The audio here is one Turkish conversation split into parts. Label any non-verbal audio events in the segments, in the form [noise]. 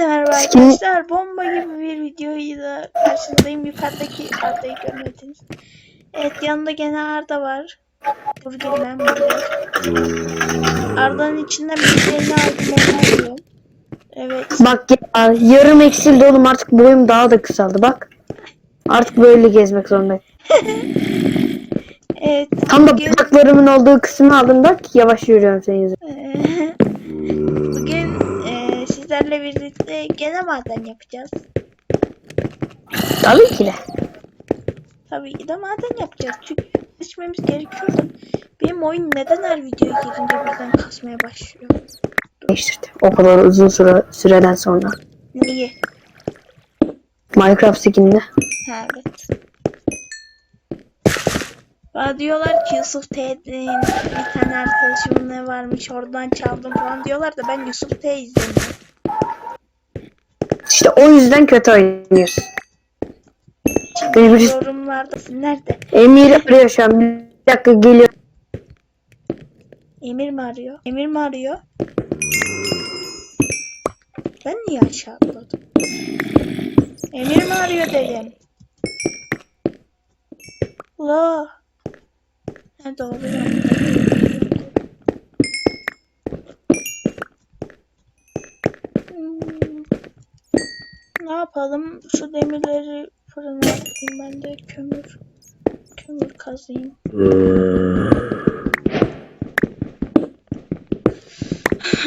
Herkese merhaba arkadaşlar. Bomba gibi bir videoyla karşınızdayım. Yukarıdaki Arda'yı görmediniz. Evet yanında gene Arda var. Burger'den burger. Arda'nın içinden bir şeyini aldım onu alıyorum. Evet. Bak ya, yarım eksildi oğlum artık boyum daha da kısaldı bak. Artık böyle gezmek zorundayım. [laughs] Evet. Tam da bacaklarımın olduğu kısmını aldım bak yavaş yürüyorum senin yüzünden. [laughs] sizlerle birlikte gene maden yapacağız. Tabii ki de. Tabii ki de maden yapacağız. Çünkü seçmemiz gerekiyordu. Benim oyun neden her videoya girince birden kasmaya başlıyor? Değiştirdi. O kadar uzun süre, süreden sonra. Neyi? Minecraft skinini. Ha evet. Bana diyorlar ki Yusuf T'nin bir tane arkadaşımın ne varmış oradan çaldım falan diyorlar da ben Yusuf T izlemiyorum. İşte o yüzden kötü oynuyoruz. Şimdi Benim bir- yorumlarda nerede? Emir arıyor şu an. Bir dakika geliyor. Emir mi arıyor? Emir mi arıyor? Ben niye aşağı atladım? Emir mi arıyor dedim. La. Ha doğru ya. Hmm. Ne yapalım? Şu demirleri fırına atayım ben de kömür. Kömür kazayım.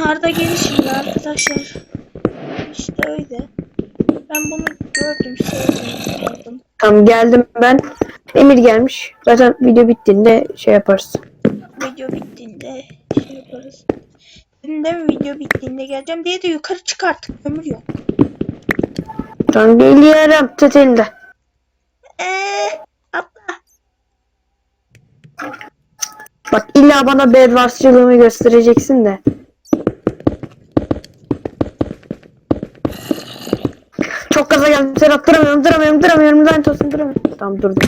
Arda geliş şimdi arkadaşlar. İşte öyle. Ben bunu gördüm, sevdim, aldım. Tamam geldim ben. Emir gelmiş. Zaten video bittiğinde şey yaparız. Video bittiğinde şey yaparız. Değil mi video bittiğinde geleceğim diye de yukarı çık artık. Kömür yok. Tamam geliyorum. Tut elinde. Eee atla. Bak illa bana bedvarsçılığımı göstereceksin de. Çok gaza geldim. Sen duramıyorum, duramıyorum, duramıyorum. Lanet olsun, duramıyorum. Tamam durdum.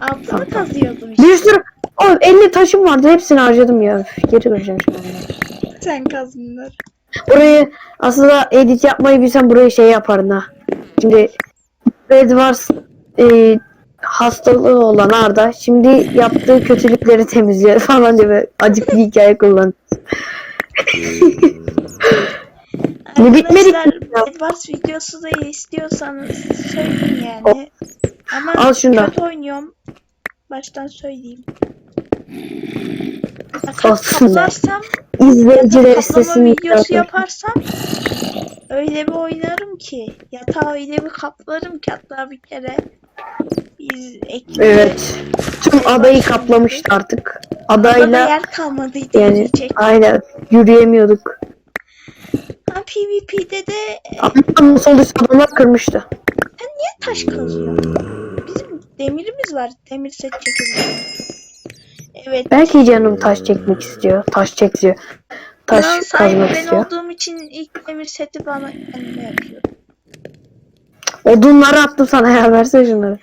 Altını kazıyordum işte. Bir sürü... Oğlum 50 taşım vardı. Hepsini harcadım ya. Üf, geri döneceğim şimdi. onlara. Sen kaz bunları. Burayı aslında edit yapmayı bilsem burayı şey yapardın ha. Şimdi Bedwars e, hastalığı olan Arda şimdi yaptığı kötülükleri temizliyor [laughs] falan diye acık bir hikaye kullan. [laughs] Bu bitmedi ki Arkadaşlar ya. Edwards videosu da istiyorsanız söyleyin yani. Ama Al şunu da. kötü oynuyorum. Baştan söyleyeyim. Kaplarsam İzleyiciler Kaplama listesini videosu yapar. yaparsam öyle bir oynarım ki yatağı öyle bir kaplarım ki hatta bir kere biz ekiple Evet. Tüm adayı kaplamıştı artık. adada Adayla yer kalmadıydı yani yürüyecek. aynen yürüyemiyorduk. Ha, PvP'de de e, Ama nasıl olduysa adamlar kırmıştı. niye taş kazıyorsun? Bizim demirimiz var. Demir set çekelim. Evet. Belki canım taş çekmek istiyor. Taş çekiyor. Taş sahibi kazmak ben istiyor. olduğum için ilk demir seti bana kendime yapıyorum. Odunları attım sana ya versene şunları.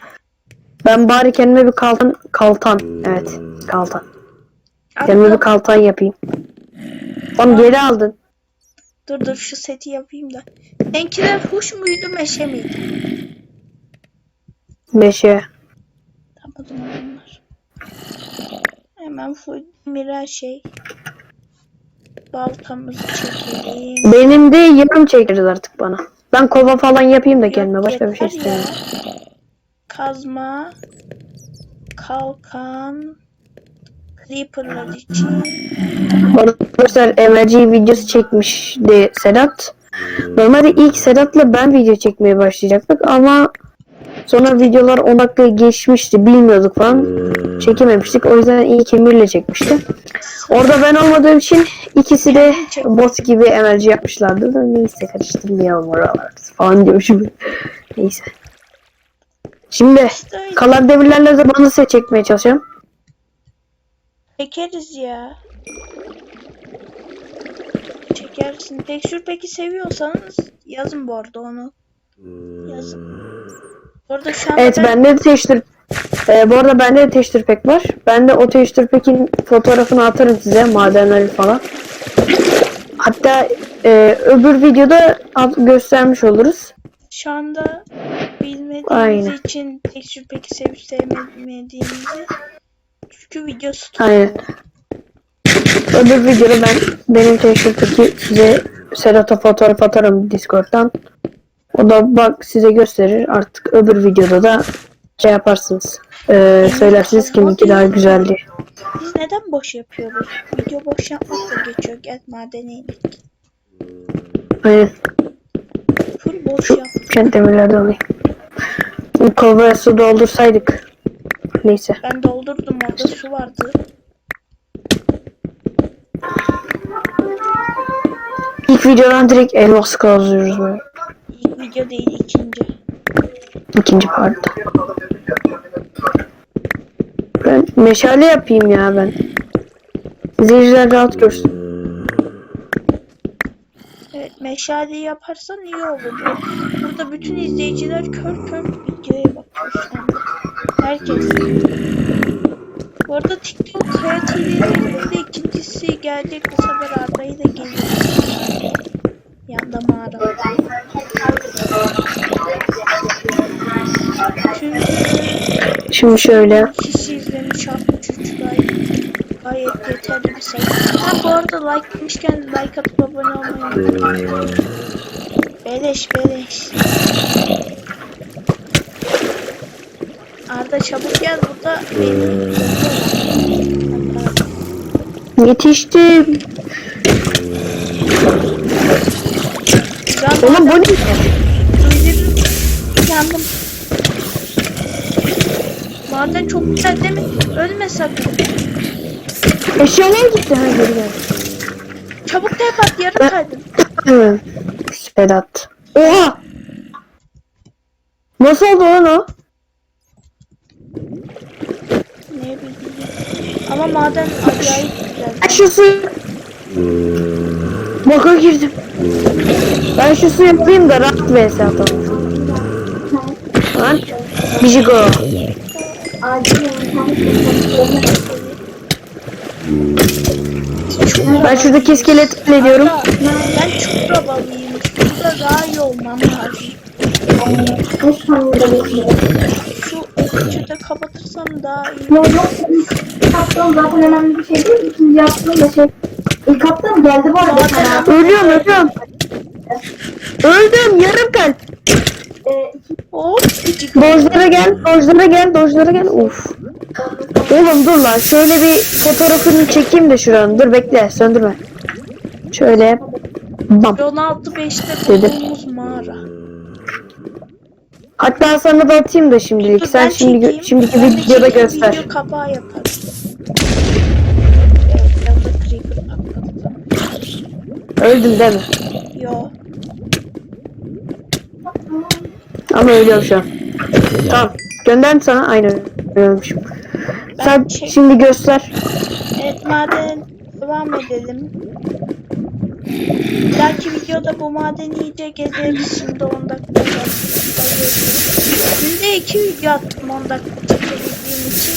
Ben bari kendime bir kaltan kaltan. Evet kaltan. Kendime bir kaltan yapayım. Oğlum geri aldın. Dur dur şu seti yapayım da. Seninkiler huş muydu meşe miydi? Meşe. Tamam bunlar. Hemen full demir şey. Baltamızı çekelim. Benim de yarım çekeriz artık bana. Ben kova falan yapayım da Yok, kendime. Başka bir şey istemiyorum. Kazma. Kalkan. Creeper'lar için. Arkadaşlar emerci videosu çekmişti Sedat. Normalde ilk Sedat'la ben video çekmeye başlayacaktık ama sonra videolar 10 dakika geçmişti bilmiyorduk falan çekememiştik o yüzden ilk Emir'le çekmişti. Orada ben olmadığım için ikisi de bot gibi emerci yapmışlardı da neyse karıştırmayalım oralar falan diyormuşum. [laughs] neyse. Şimdi kalan demirlerle de bana set çekmeye çalışacağım. Çekeriz ya. Çekersin. Tekstür peki seviyorsanız yazın bu arada onu. Yazın. Orada şu Evet bende de teşhir Ee, bu arada bende de teşhir pek var. Ben de o teşhir pekin fotoğrafını atarım size madenleri falan. Hatta e, öbür videoda göstermiş oluruz. Şu anda bilmediğimiz Aynen. için tekstür peki sevip sevmediğimizi çünkü videosu Aynen. Öbür videoda ben benim teşhirteki size Sedat'a fotoğraf atarım Discord'dan. O da bak size gösterir. Artık öbür videoda da şey yaparsınız. Ee, söylersiniz kiminki daha güzeldi. Biz neden boş yapıyoruz? Video boş yapmakla geçiyor. Gel madene inelim. Aynen. Full boş yap. Kendi demirlerden alayım. Kovaya su doldursaydık. Neyse. Ben doldurdum orada su vardı. İlk videodan direkt elmas kazıyoruz böyle. Video değil ikinci. İkinci part. Ben meşale yapayım ya ben. İzleyiciler rahat görsün. Evet meşale yaparsan iyi olur. Burada bütün izleyiciler kör kör videoya bakıyor şu anda. Herkes. Bu arada TikTok kreatiflerinin de ikincisi gelecek bu sefer Arda'yı da gelir. Yanda mağara. Şimdi şöyle. kişi izlemiş 63 like. Gayet yeterli bir sayı. Ha bu arada like demişken like atıp abone olmayı unutmayın. Beleş beleş. Arda çabuk gel burada Yetiştim. Oğlum bu ne? Yandım. Maden çok güzel değil mi? Ölme sakın. Eşyalar gitti geri gel. Çabuk tep at yarım kaydın. Hı. Sedat. Oha! Nasıl oldu lan o? Ne bileyim. Ama maden acayip güzel. Ben şu suyu... Baka girdim. Ben şu suyu yapayım da rahat vs atalım. Lan. Bijigo. Ben şuradaki iskeleti hallediyorum. Arda, ben çukura balıyım. Çukurda daha iyi olmam lazım. Şu da kapatırsam daha iyi. Yok yok. İlk yaptığım zaten önemli bir şey değil. İkinci yaptığım da şey. İlk yaptığım geldi bu arada. Ölüyorum ölüyorum. Öldüm yarım kalp. Ee, iki- Hop. Dojlara gel, dojlara gel, dojlara gel. Of. Oğlum dur lan. Şöyle bir fotoğrafını çekeyim de şuranın. Dur bekle, söndürme. Şöyle. Bam. 16.5'te Dedim. bulduğumuz mağara. Hatta sana da atayım da şimdilik. Dur, Sen ben şimdi çekeyim. şimdiki Ben de videoda çekeyim, göster. Video kapağı yaparım. Evet, creeper patlattım. Öldüm değil mi? Yo. Ama ölüyorum şu an. Tamam. Gönder sana. Aynen ölmüşüm. Ben Sen çek- şimdi göster. Evet maden devam edelim. Dahaki videoda bu madeni iyice gezeriz. Şimdi 10 dakika. Günde 2 video attım 10 dakika çekebildiğim için.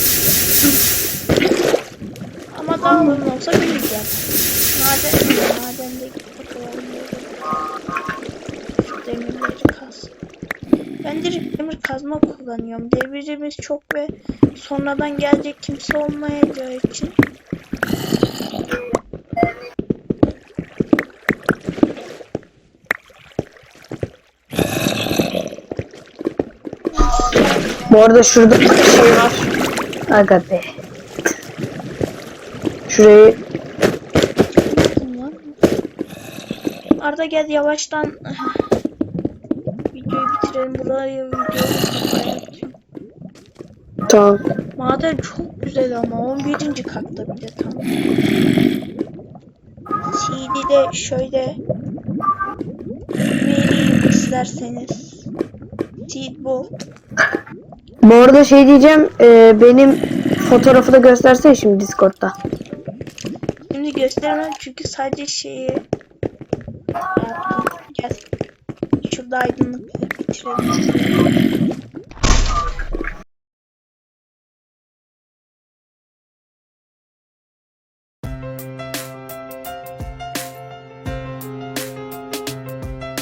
Ama daha uzun olsa bir video atarım. Maden, madende bakalım. Şu demirleri kaz. Ben direkt demir kazma kullanıyorum. Demirimiz çok ve sonradan gelecek kimse olmayacağı için. Bu arada şurada bir şey var. Aga be. Şurayı. Arda gel yavaştan videoyu kapatıyorum. tamam. Maden çok güzel ama 11. katta bir de tam. CD'de şöyle vereyim isterseniz. Seed bu. Bu arada şey diyeceğim. e, benim fotoğrafı da göstersene şimdi Discord'da. Şimdi gösteremem çünkü sadece şeyi yaptım. Gel. Şurada aydınlık bitirelim.